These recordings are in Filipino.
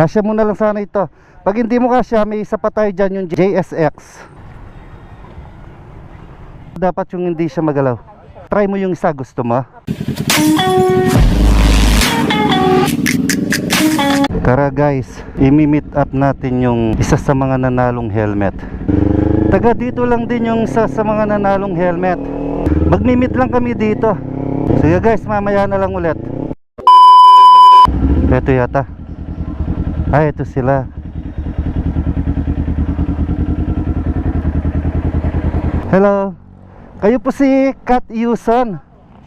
Kasya mo na lang sana ito. Pag hindi mo kasya, may isa pa tayo dyan yung JSX. Dapat yung hindi siya magalaw. Try mo yung isa, gusto mo? Tara guys, imi-meet up natin yung isa sa mga nanalong helmet. Taga dito lang din yung isa sa mga nanalong helmet. Magmi-meet lang kami dito. Sige guys, mamaya na lang ulit. Ito yata. Ay, ito sila. Hello. Kayo po si Kat Yuson.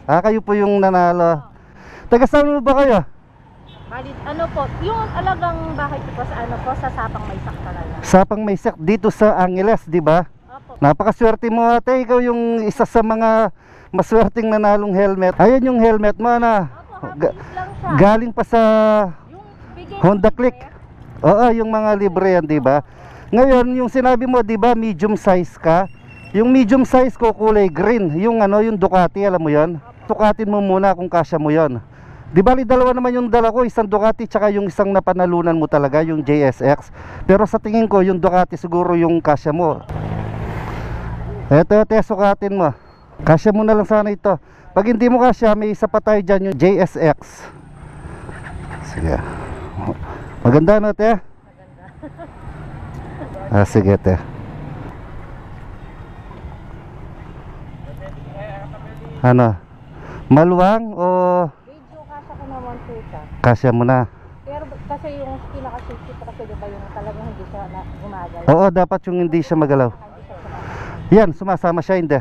Ah, kayo po yung nanalo. Taga saan mo ba kayo? Balit, ano po, yung alagang bahay ko po sa ano po, sa Sapang Maysak talaga. Sapang Maysak dito sa Angeles, di ba? Opo. Napakaswerte mo ate, ikaw yung isa sa mga maswerteng nanalong helmet. Ayan yung helmet mo na. Opo, Ga- happy lang siya. galing pa sa yung Honda Click. Oo, yung mga libre yan, di ba? Ngayon, yung sinabi mo, di ba, medium size ka? Yung medium size ko kulay green, yung ano, yung Ducati, alam mo 'yon? Ducatin mo muna kung kasya mo 'yon. Di bali dalawa naman yung dala ko, isang Ducati tsaka yung isang napanalunan mo talaga, yung JSX. Pero sa tingin ko, yung Ducati siguro yung kasya mo. Eto, eto, sukatin mo. Kasya mo na lang sana ito. Pag hindi mo kasya, may isa pa tayo dyan, yung JSX. Sige. Maganda no, te? Ah, sige, te. Ano? Maluwang o Medyo kasya ko naman po siya. kasya mo na? Pero kasi yung pinaka-safety kasi diba yung talagang hindi siya na gumagal. Oo, dapat yung hindi siya magalaw. Yan, sumasama siya, hindi.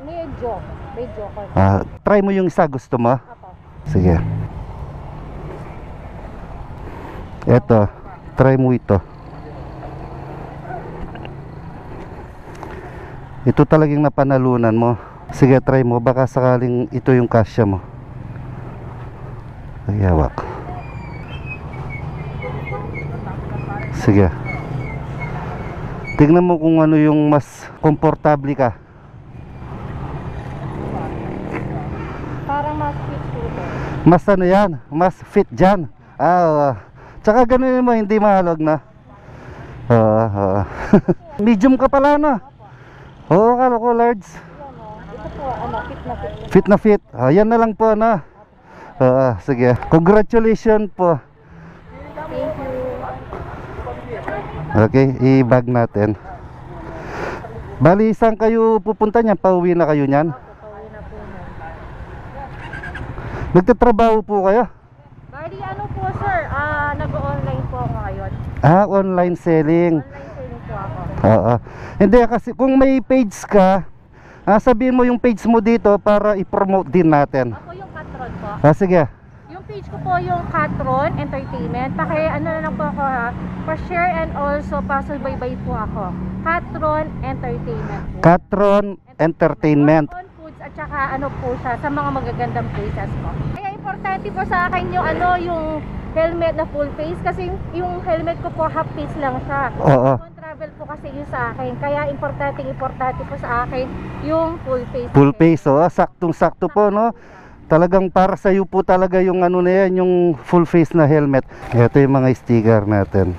Medyo, medyo ko. Ah, try mo yung isa, gusto mo? Apo. Sige. Eto, try mo ito. Ito talagang napanalunan mo. Sige, try mo. Baka sakaling ito yung kasya mo. Ay, hawak. Sige. Tingnan mo kung ano yung mas komportable ka. Parang mas fit. Mas ano yan, mas fit dyan. Ah. Tsaka ganun mo, hindi mahalog na. Oo, oo. Medium ka pala, no? Oo, kala ko large. Ito po, ano, fit na fit. Fit na fit. Ah, yan na lang po, no? Oo, sige. Congratulations po. Okay, i-bag natin. Bali, saan kayo pupunta niyan? Pauwi na kayo niyan? Na na. Nagtatrabaho po kayo? Bali, ano po sir, ah, nag-online po ako ngayon. Ah, online selling. Online selling po ako. Oo. Hindi kasi kung may page ka, ah, sabihin mo yung page mo dito para i-promote din natin. Ako yung Catron po. Ah, sige. Yung page ko po yung Catron Entertainment. Paki ano na lang po ako ha, pa-share and also pa-subaybay po ako. Catron Entertainment po. Catron Entertainment. On foods at saka ano po siya sa mga magagandang places po. Importante po sa akin yung ano yung helmet na full face kasi yung helmet ko po half face lang siya. Oo. On travel po kasi yun sa akin. Kaya importante importante po sa akin yung full face. Full face, oh. Saktong sakto po, no? Talagang para sa iyo po talaga yung ano na yan, yung full face na helmet. Ito yung mga sticker natin.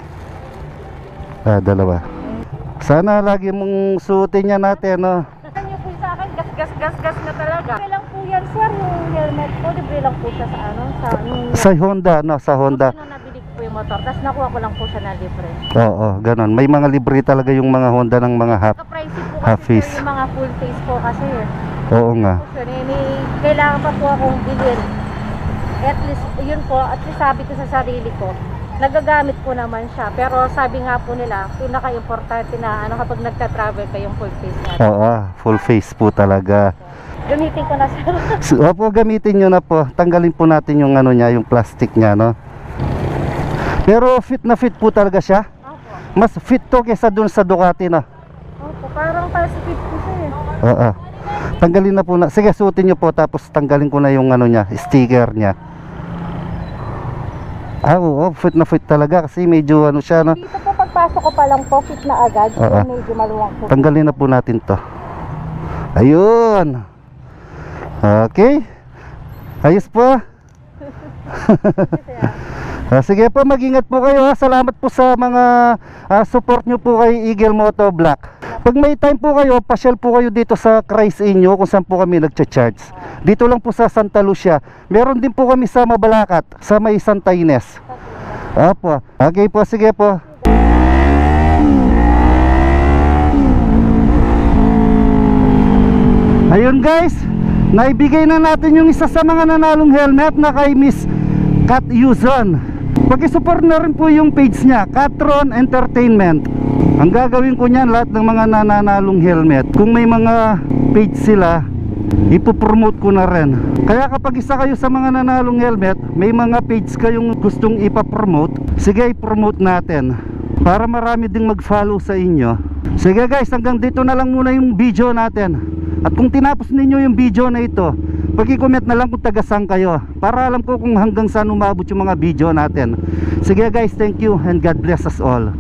Ah, dalawa. Sana lagi mong suotin yan natin, no? Ano yung po sa akin, gas gas gas gas na talaga. Libre lang po yan sir, yung helmet ko. Libre lang po siya sa ano, sa yung Sa Honda, no? Sa Honda. Nung nabili ko po yung motor, tapos nakuha ko lang po siya na libre. Oo, ganun. May mga libre talaga yung mga Honda ng mga half. Ka-pricey po Half kasi face. sir, yung mga full face po kasi. Oo nga. Po, sir, eh, may, kailangan pa po akong bilhin. At least, yun po, at least sabi ko sa sarili ko, nagagamit ko naman siya. Pero sabi nga po nila, pinaka-importante na ano kapag nagka-travel kayong full face natin. Oo, full face po talaga. Gamitin ko na sir. So, opo, gamitin nyo na po. Tanggalin po natin yung ano niya, yung plastic niya, no? Pero fit na fit po talaga siya. Opo. Mas fit to kesa dun sa Ducati na. Opo, parang Pacific po siya eh. Oo. Tanggalin na po na. Sige, suotin nyo po tapos tanggalin ko na yung ano niya, sticker niya. Ah, oo, fit na fit talaga kasi medyo ano siya, no? Dito po pagpasok ko pa lang po, fit na agad. Oo. Medyo maluwang po. Tanggalin na po natin to. Ayun. Okay. Ayos po. Ah, sige po, mag-ingat po kayo ha. Salamat po sa mga ah, support nyo po kay Eagle Moto Black. Pag may time po kayo, pasyal po kayo dito sa Christ Inyo kung saan po kami nagcha-charge. Dito lang po sa Santa Lucia. Meron din po kami sa Mabalacat, sa may Santa Ines. Apo. Okay po, sige po. Ayun guys, naibigay na natin yung isa sa mga nanalong helmet na kay Miss Kat Yuzon. Pag-support na rin po yung page niya, Katron Entertainment. Ang gagawin ko niyan lahat ng mga nananalong helmet. Kung may mga page sila, ipopromote ko na rin. Kaya kapag isa kayo sa mga nanalong helmet, may mga page kayong gustong ipapromote, sige i-promote natin para marami ding mag-follow sa inyo. Sige guys, hanggang dito na lang muna yung video natin. At kung tinapos ninyo yung video na ito, pag-comment na lang kung taga-saan kayo para alam ko kung hanggang saan umabot yung mga video natin. Sige guys, thank you and God bless us all.